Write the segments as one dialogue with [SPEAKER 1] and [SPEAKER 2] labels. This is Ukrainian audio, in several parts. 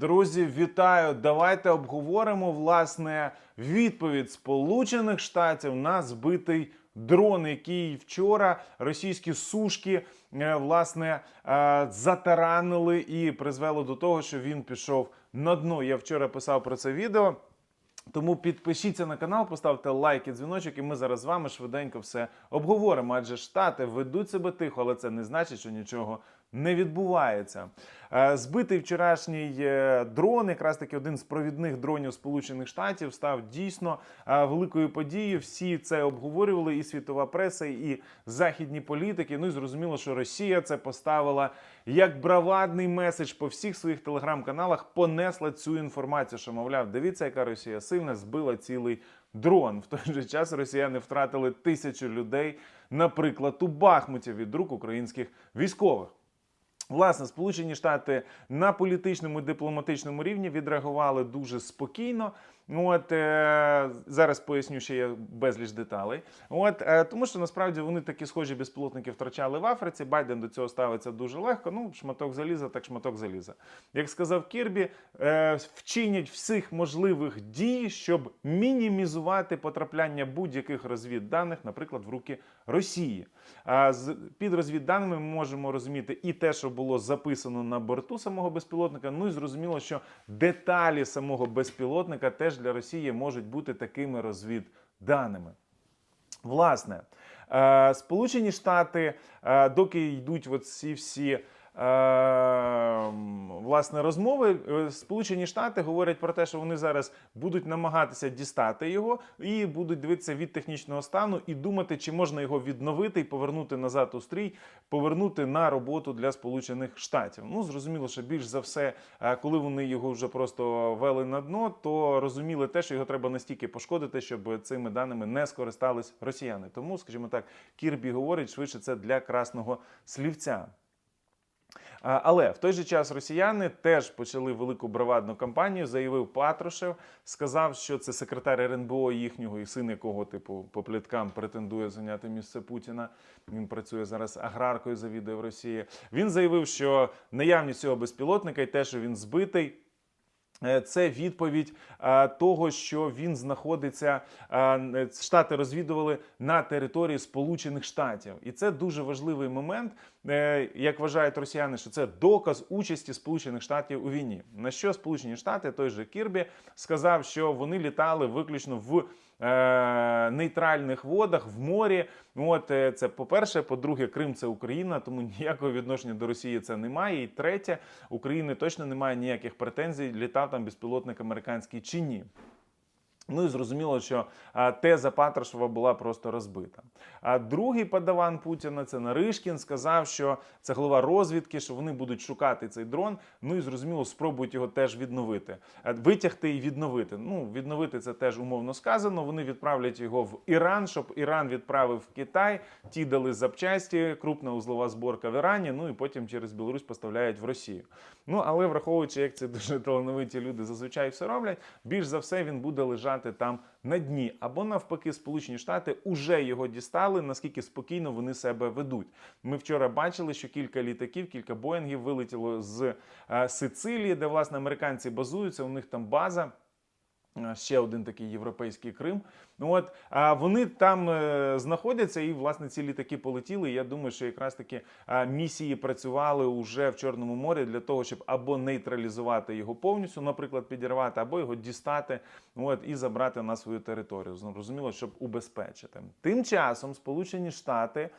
[SPEAKER 1] Друзі, вітаю! Давайте обговоримо власне відповідь Сполучених Штатів на збитий дрон, який вчора російські сушки е, власне е, затаранили і призвело до того, що він пішов на дно. Я вчора писав про це відео. Тому підпишіться на канал, поставте лайк і дзвіночок, і ми зараз з вами швиденько все обговоримо. Адже штати ведуть себе тихо, але це не значить, що нічого не відбувається. Е, Збитий вчорашній е, дрон, якраз таки один з провідних дронів Сполучених Штатів, став дійсно е, великою подією. Всі це обговорювали, і світова преса, і західні політики. Ну і зрозуміло, що Росія це поставила як бравадний меседж по всіх своїх телеграм-каналах, понесла цю інформацію, що мовляв, дивіться, яка Росія сильна, збила цілий дрон. В той же час росіяни втратили тисячу людей, наприклад, у Бахмуті від рук українських військових. Власне, Сполучені Штати на політичному і дипломатичному рівні відреагували дуже спокійно. От е, зараз поясню ще є безліч деталей. От е, тому, що насправді вони такі схожі безпілотники втрачали в Африці. Байден до цього ставиться дуже легко. Ну, шматок заліза, так шматок заліза. Як сказав Кірбі, е, вчинять всіх можливих дій, щоб мінімізувати потрапляння будь-яких розвідданих, наприклад, в руки Росії. А з під розвідданими ми можемо розуміти і те, що було записано на борту самого безпілотника. Ну і зрозуміло, що деталі самого безпілотника теж для Росії можуть бути такими розвідданими. Власне, е, Сполучені Штати, е, доки йдуть ці всі. Е, Власне, розмови е, Сполучені Штати говорять про те, що вони зараз будуть намагатися дістати його і будуть дивитися від технічного стану і думати, чи можна його відновити і повернути назад у стрій, повернути на роботу для Сполучених Штатів. Ну зрозуміло, що більш за все, е, коли вони його вже просто вели на дно, то розуміли те, що його треба настільки пошкодити, щоб цими даними не скористались росіяни. Тому, скажімо так, Кірбі говорить швидше це для красного слівця. Але в той же час росіяни теж почали велику бравадну кампанію. Заявив Патрушев, сказав, що це секретар РНБО їхнього і син якого, типу, по пліткам претендує зайняти місце Путіна. Він працює зараз аграркою, завідує в Росії. Він заявив, що наявність цього безпілотника і те, що він збитий. Е, Це відповідь е, того, що він знаходиться. е, Штати розвідували на території Сполучених Штатів, і це дуже важливий момент, як вважають росіяни, що це доказ участі Сполучених Штатів у війні. На що Сполучені Штати, той же Кірбі, сказав, що вони літали виключно в. Е, Нейтральних водах в морі, от е, це по-перше. По-друге, Крим це Україна, тому ніякого відношення до Росії це немає. І третє, України точно немає ніяких претензій, літав там безпілотник американський чи ні. Ну і зрозуміло, що а, теза Патрушева була просто розбита. А другий падаван Путіна, це Наришкін, сказав, що це голова розвідки, що вони будуть шукати цей дрон. Ну і зрозуміло, спробують його теж відновити, витягти і відновити. Ну, відновити це теж умовно сказано. Вони відправлять його в Іран, щоб Іран відправив в Китай. Ті дали запчасті, крупна узлова зборка в Ірані. Ну і потім через Білорусь поставляють в Росію. Ну але враховуючи, як це дуже талановиті люди зазвичай все роблять, більш за все він буде лежати там на дні. Або навпаки, Сполучені Штати уже його дістали, наскільки спокійно вони себе ведуть. Ми вчора бачили, що кілька літаків, кілька боїнгів вилетіло з е, Сицилії, де власне американці базуються. У них там база. Е, Ще один такий європейський Крим. Ну от вони там е, знаходяться, і власне ці літаки полетіли. Я думаю, що якраз таки місії працювали уже в Чорному морі для того, щоб або нейтралізувати його повністю, наприклад, підірвати, або його дістати, от і забрати на свою територію. Зрозуміло, щоб убезпечити. Тим часом Сполучені Штати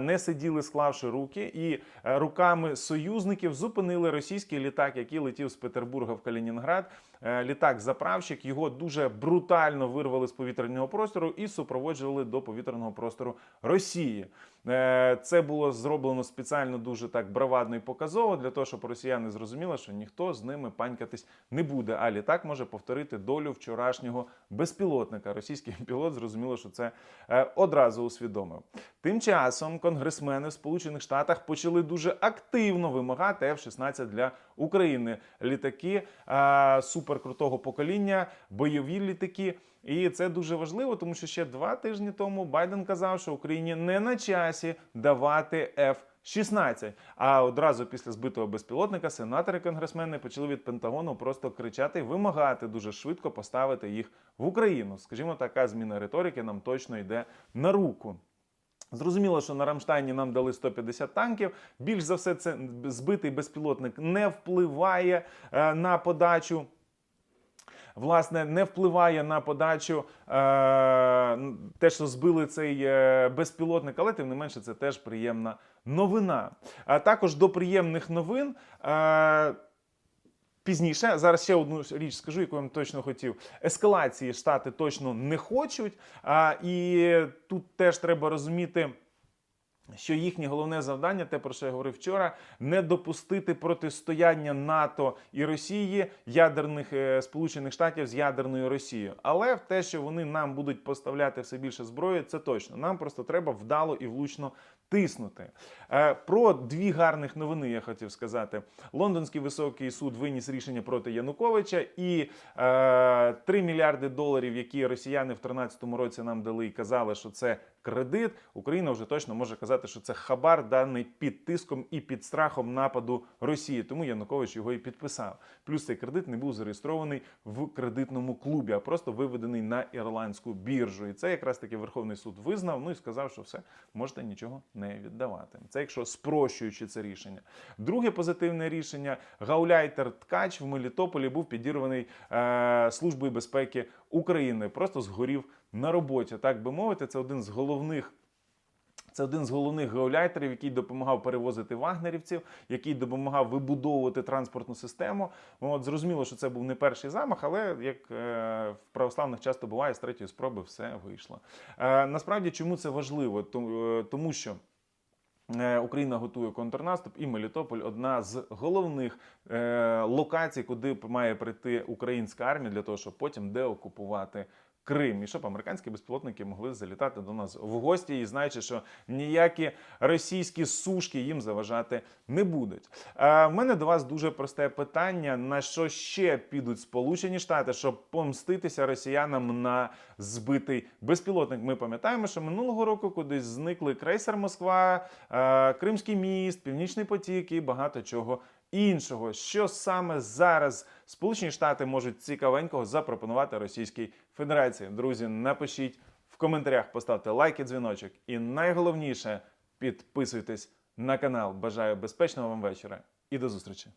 [SPEAKER 1] не сиділи, склавши руки, і е, руками союзників зупинили російський літак, який летів з Петербурга в Калінінград. Е, Літак-заправщик його дуже брутально вирвали з повітряного простору і супроводжували до повітряного простору Росії. Е, Це було зроблено спеціально дуже так бравадно і показово для того, щоб росіяни зрозуміли, що ніхто з ними панькатись не буде. А літак може повторити долю вчорашнього безпілотника. Російський пілот зрозуміло, що це е, одразу усвідомив. Тим часом конгресмени в Сполучених Штатах почали дуже активно вимагати F-16 для України. Літаки е, суперкрутого покоління, бойові літаки. І це дуже важливо, тому що ще два тижні тому Байден казав, що Україні не на часі давати 16. А одразу після збитого безпілотника сенатори конгресмени почали від Пентагону просто кричати і вимагати дуже швидко поставити їх в Україну. Скажімо, така зміна риторики нам точно йде на руку. Зрозуміло, що на Рамштайні нам дали 150 танків. Більш за все, це збитий безпілотник не впливає е, на подачу. Власне, не впливає на подачу е, те, що збили цей е, безпілотник, але тим не менше це теж приємна новина. А також до приємних новин. Е, Пізніше зараз ще одну річ скажу, яку я вам точно хотів. Ескалації штати точно не хочуть. А, і тут теж треба розуміти. Що їхнє головне завдання, те про що я говорив вчора, не допустити протистояння НАТО і Росії ядерних е, Сполучених Штатів з ядерною Росією. Але в те, що вони нам будуть поставляти все більше зброї, це точно. Нам просто треба вдало і влучно тиснути. Е, Про дві гарних новини я хотів сказати. Лондонський високий суд виніс рішення проти Януковича і е, 3 мільярди доларів, які росіяни в 2013 році нам дали і казали, що це кредит. Україна вже точно може казати, що це хабар даний під тиском і під страхом нападу Росії. Тому Янукович його і підписав. Плюс цей кредит не був зареєстрований в кредитному клубі, а просто виведений на ірландську біржу. І це якраз таки Верховний суд визнав. Ну і сказав, що все можете нічого не віддавати. Це якщо спрощуючи це рішення. Друге позитивне рішення: гауляйтер Ткач в Мелітополі був підірваний е, службою безпеки України. Просто згорів на роботі, так би мовити. Це один з головних. Це один з головних геоляйтерів, який допомагав перевозити вагнерівців, який допомагав вибудовувати транспортну систему. От зрозуміло, що це був не перший замах, але як е, в православних часто буває, з третьої спроби все вийшло. Е, насправді, чому це важливо? Тому, е, що. Е, Україна готує контрнаступ, і Мелітополь одна з головних локацій, куди має прийти українська армія для того, щоб потім деокупувати Крим. І щоб американські безпілотники могли залітати до нас в гості, і знаючи, що ніякі російські сушки їм заважати не будуть. Е, в мене до вас дуже просте питання: на що ще підуть Сполучені Штати, щоб помститися росіянам на збитий безпілотник? Ми пам'ятаємо, що минулого року кудись зникли крейсер Москва, е, Кримський міст, Північний потік і багато чого іншого. Що саме зараз Сполучені Штати можуть цікавенького запропонувати Російській Федерації? Друзі, напишіть в коментарях, поставте лайк і дзвіночок. І найголовніше підписуйтесь на канал. Бажаю безпечного вам вечора і до зустрічі!